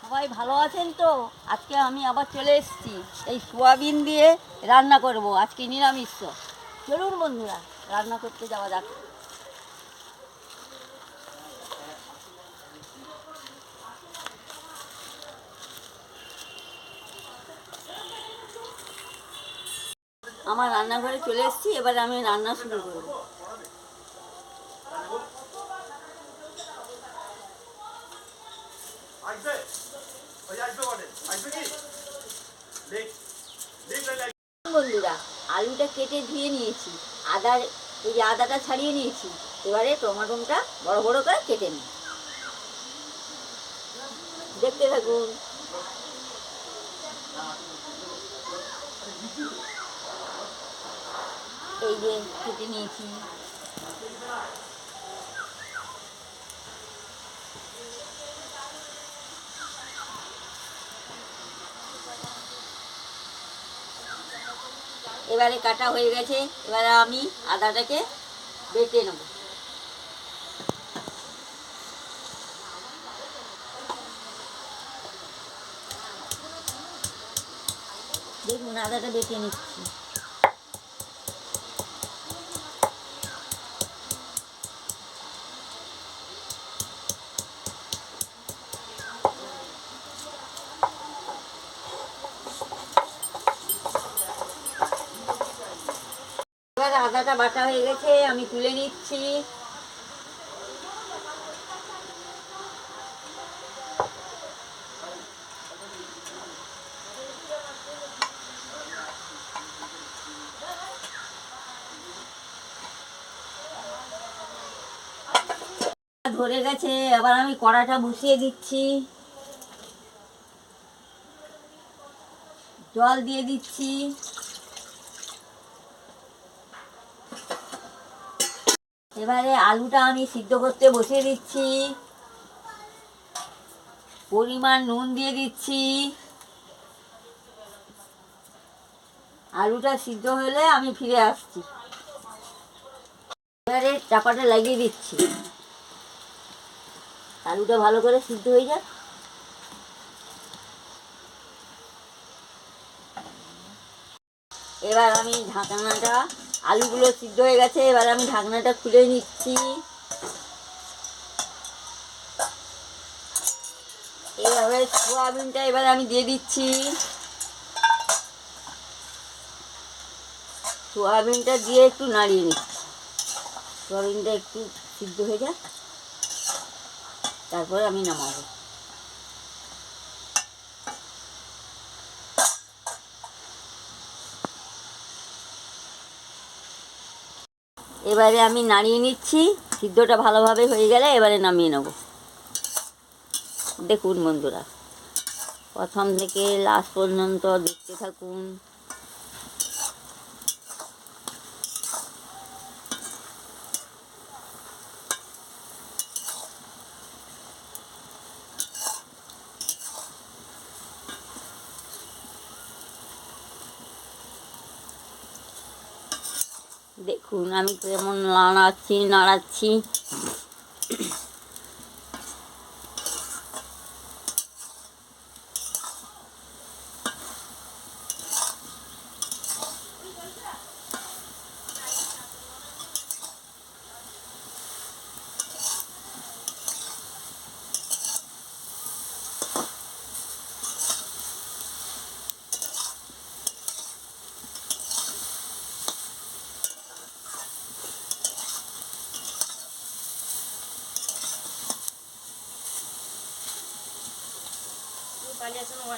সবাই ভালো আছেন তো? আজকে আমি আবার চলে এসেছি। এই সোয়াবিন দিয়ে রান্না করব। আজকে নিরামিষ। চলুন বন্ধুরা, রান্না করতে যাওয়া যাক। আমার রান্নাঘরে চলে এসেছি। এবার আমি রান্না শুরু করব। বন্ধুরা, আলুটা কেটে ধুয়ে নিয়েছি। আদার এই যে আদাটা ছাড়িয়ে নিয়েছি। এবারে টমাটোটা বড় বড় করে কেটে নিই। দেখতে থাকুন। এই যে কেটে নিয়েছি। এবারে কাটা হয়ে গেছে এবারে আমি আদাটাকে বেটে নেব। দেখুন আদাটা বেটে নিচ্ছি। আদাটা বাটা হয়ে গেছে, আমি তুলে নিচ্ছি। ধরে গেছে, এবার আমি কড়াটা বসিয়ে দিচ্ছি। জল দিয়ে দিচ্ছি। এবারে আলুটা আমি সিদ্ধ করতে বসিয়ে দিচ্ছি। পরিমাণ নুন দিয়ে দিচ্ছি। আলুটা সিদ্ধ হলে আমি ফিরে আসছি। এবারে চাপাটা লাগিয়ে দিচ্ছি। আলুটা ভালো করে সিদ্ধ হয়ে যাক। এবার আমি ঢাকনাটা আলুগুলো সিদ্ধ হয়ে গেছে, এবার আমি ঢাকনাটা খুলে নিচ্ছি। এইভাবে সোয়াবিনটা এবার আমি দিয়ে দিচ্ছি। সোয়াবিনটা দিয়ে একটু নাড়িয়ে নিচ্ছি। সোয়াবিনটা একটু সিদ্ধ হয়ে যাক, তারপরে আমি নামাবো। এবারে আমি নাড়িয়ে নিচ্ছি, সিদ্ধটা ভালোভাবে হয়ে গেলে এবারে নামিয়ে নেব। দেখুন বন্ধুরা, প্রথম থেকে লাস্ট পর্যন্ত দেখতে থাকুন। দেখুন আমি কেমন নাড়াচ্ছি নাড়াচ্ছি হয়ে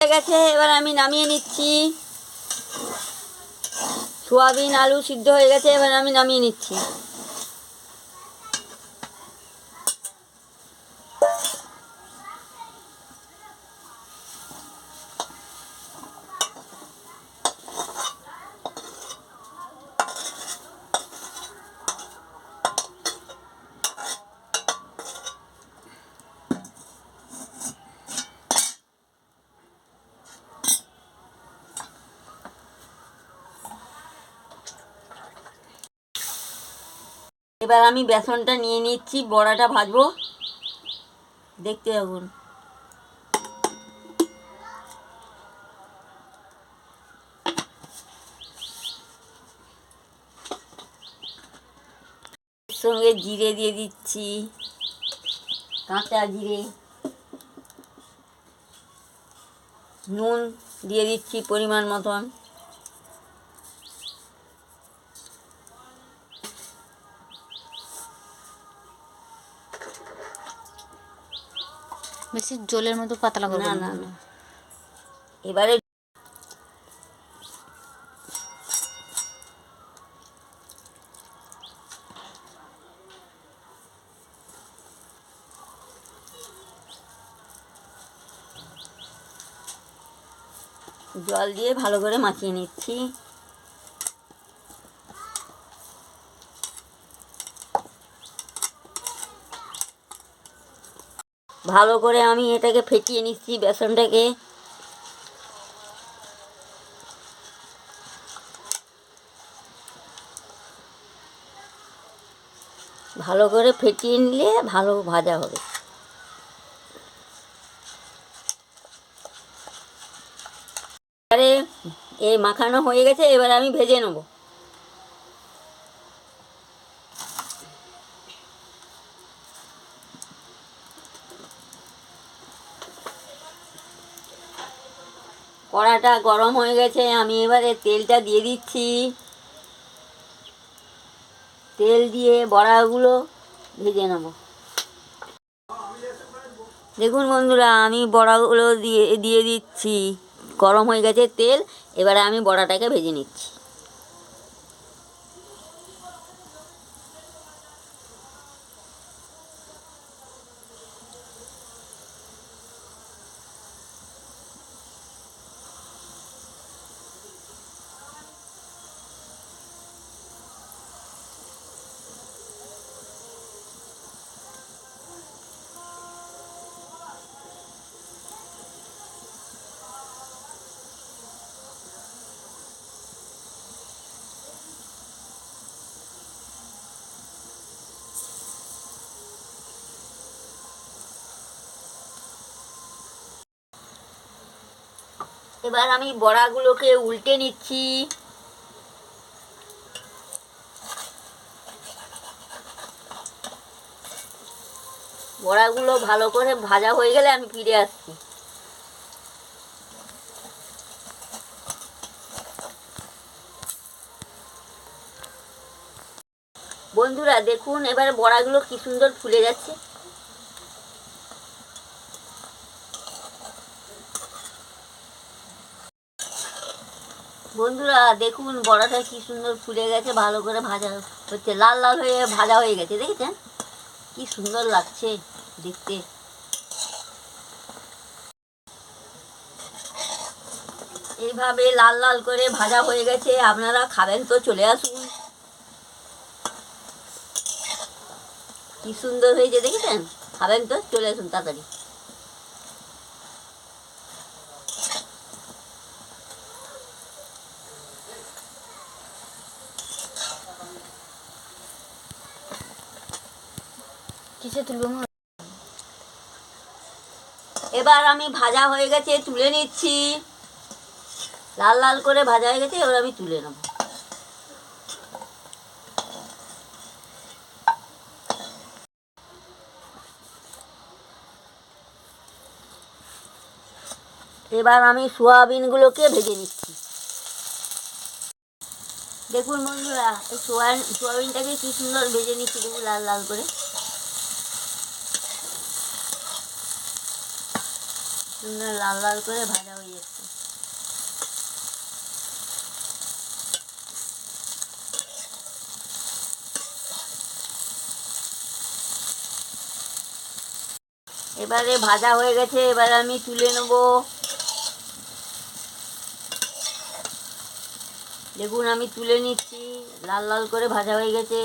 গেছে এবার আমি নামিয়ে নিচ্ছি। সোয়াবিন আলু সিদ্ধ হয়ে গেছে এবার আমি নামিয়ে নিচ্ছি। এবার আমি বেসনটা নিয়ে নিচ্ছি, বড়াটা ভাজবো। দেখতে থাকুন। সঙ্গে জিরে দিয়ে দিচ্ছি, কাঁচা জিরে। নুন দিয়ে দিচ্ছি পরিমাণ মতন। বেশি জলের মতো পাতলা করবেন না। না না। এবারে জল দিয়ে ভালো করে মাখিয়ে নিচ্ছি। ভালো করে আমি এটাকে ফেটিয়ে নিচ্ছি বেসনটাকে। ভালো করে ফেটিয়ে নিলে ভালো ভাজা হবে। এবারে এই মাখানো হয়ে গেছে, এবার আমি ভেজে নেব। কড়াটা গরম হয়ে গেছে, আমি এবারে তেলটা দিয়ে দিচ্ছি। তেল দিয়ে বড়াগুলো ভেজে নেব। দেখুন বন্ধুরা, আমি বড়াগুলো দিয়ে দিয়ে দিচ্ছি। গরম হয়ে গেছে তেল, এবারে আমি বড়াটাকে ভেজে নিচ্ছি। এবার আমি বড়াগুলোকে উল্টে নিচ্ছি। বড়াগুলো ভালো করে ভাজা হয়ে গেলে আমি ফিরে আসছি। বন্ধুরা, দেখুন এবার বড়াগুলো কি সুন্দর ফুলে যাচ্ছে। বন্ধুরা, দেখুন, বড়াটা কি সুন্দর ফুলে গেছে, ভালো করে ভাজা হচ্ছে, লাল লাল হয়ে ভাজা হয়ে গেছে, দেখেছেন? কি সুন্দর লাগছে দেখতে। এইভাবে লাল লাল করে ভাজা হয়ে গেছে, আপনারা খাবেন তো, চলে আসুন। কি সুন্দর হয়েছে, দেখেছেন? খাবেন তো, চলে আসুন, তাড়াতাড়ি। কিসে তুলবো এবার আমি ভাজা হয়ে গেছে, তুলে নিচ্ছি। লাল লাল করে ভাজা হয়ে গেছে, এবার আমি তুলে নেব। এবার আমি সোয়াবিনগুলোকে ভেজে নিচ্ছি। দেখুন বন্ধুরা সোয়াবিনটাকে কি সুন্দর ভেজে নিচ্ছি, দেখুন লাল লাল করে। সুন্দর লাল লাল করে ভাজা হয়ে যাচ্ছে। এবারে ভাজা হয়ে গেছে, এবারে আমি তুলে নেব। দেখুন, আমি তুলে নিচ্ছি, লাল লাল করে ভাজা হয়ে গেছে।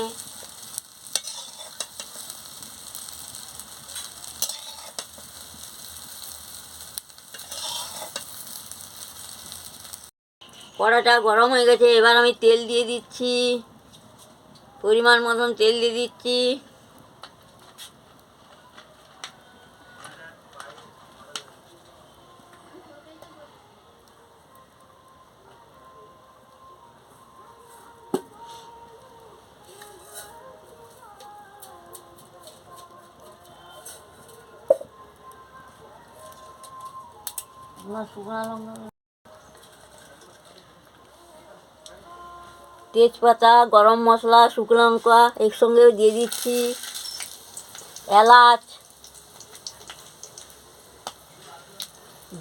কড়াটা গরম হয়ে গেছে, এবার আমি তেল দিয়ে দিচ্ছি। পরিমাণ মতন তেল দিয়ে দিচ্ছি। শুকনো লঙ্কা তেজপাতা, গরম মশলা, শুকনো লঙ্কা একসঙ্গে দিয়ে দিচ্ছি। এলাচ,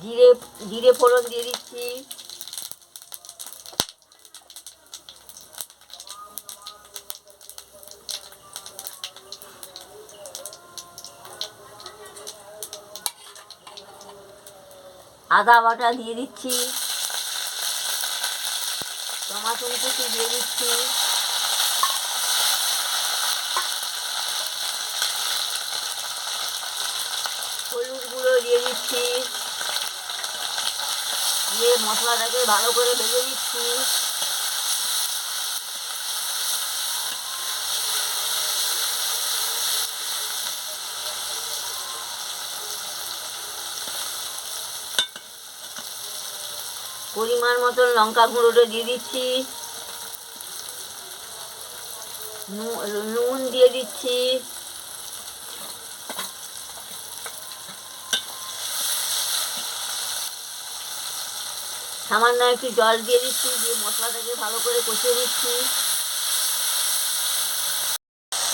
জিরে জিরে ফোড়ন দিয়ে দিচ্ছি। আদা বাটা দিয়ে দিচ্ছি। টমাটো কুচি দিয়ে দিচ্ছি। হলুদ গুঁড়ো দিয়ে দিচ্ছি। দিয়ে মশলাটাকে ভালো করে ভেজে নিচ্ছি। পরিমাণ মতন লঙ্কা গুঁড়োটা দিয়ে দিচ্ছি। নুন দিয়ে দিচ্ছি। সামান্য একটু জল দিয়ে দিচ্ছি, দিয়ে মশলাটাকে ভালো করে কষিয়ে দিচ্ছি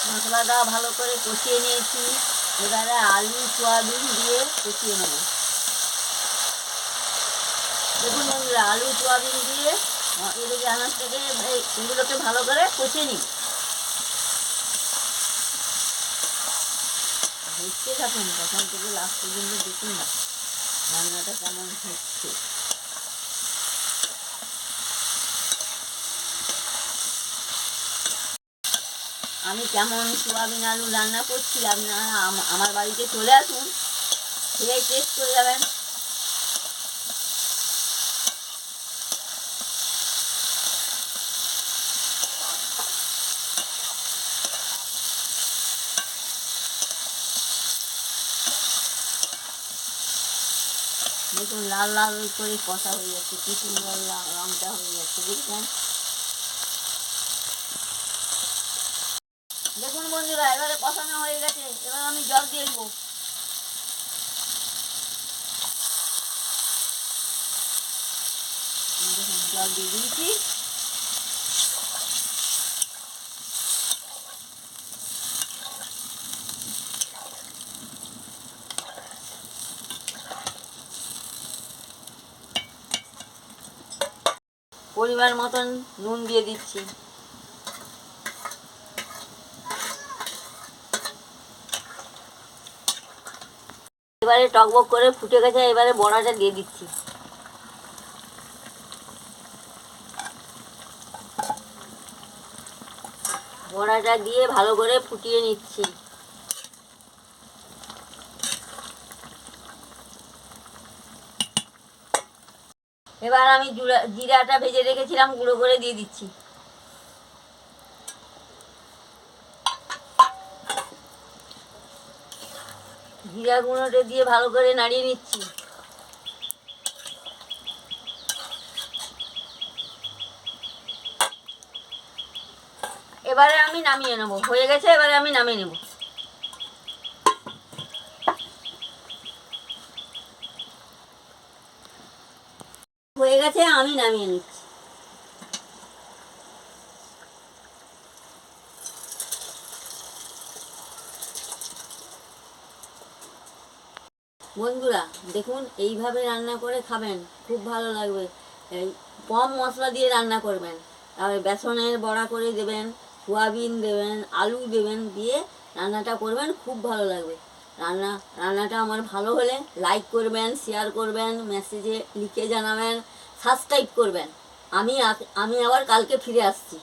মশলাটা ভালো করে কষিয়ে নিয়েছি। এবারে আলু, সোয়াবিন দিয়ে কষিয়ে নেব। দেখুন আলু, সোয়াবিন দিয়ে এদিকে আনাজটাকে এগুলোকে ভালো করে কষিয়ে নিই দেখতে থাকুন প্রথম থেকে লাস্ট পর্যন্ত দেখুন না, রান্নাটা কেমন হচ্ছে। আমি কেমন সোয়াবিন আলু রান্না করছি, আপনারা আমার বাড়িতে চলে আসুন, খেয়ে টেস্ট করে যাবেন। দেখুন, লাল লাল করে কষা হয়ে যাচ্ছে, কি সুন্দর রঙটা হয়ে যাচ্ছে দেখছেন দেখুন বন্ধুরা, এবারে কষানো হয়ে গেছে, এবার আমি জল দিয়ে দেবো। দেখুন, জল দিয়ে দিয়েছি। পরিমাণ মতন নুন দিয়ে দিচ্ছি। এবারে টকবক করে ফুটে গেছে, এবারে বড়াটা দিয়ে দিচ্ছি। বড়াটা দিয়ে ভালো করে ফুটিয়ে নিচ্ছি। এবার আমি জিরাটা ভেজে রেখেছিলাম, গুঁড়ো করে দিয়ে দিচ্ছি। জিরা গুঁড়োটা দিয়ে ভালো করে নাড়িয়ে নিচ্ছি। এবারে আমি নামিয়ে নেব। হয়ে গেছে, এবারে আমি নামিয়ে নেব হয়ে গেছে আমি নামিয়ে নিচ্ছি। বন্ধুরা, দেখুন, এইভাবে রান্না করে খাবেন, খুব ভালো লাগবে। এই কম মশলা দিয়ে রান্না করবেন। আর বেসনের বড়া করে দেবেন, সোয়াবিন দেবেন, আলু দেবেন, দিয়ে রান্নাটা করবেন, খুব ভালো লাগবে। রান্না, রান্নাটা আমার ভালো হলে লাইক করবেন শেয়ার করবেন মেসেজে লিখে জানাবেন। সাবস্ক্রাইব করবেন। আমি আমি আবার কালকে ফিরে আসছি।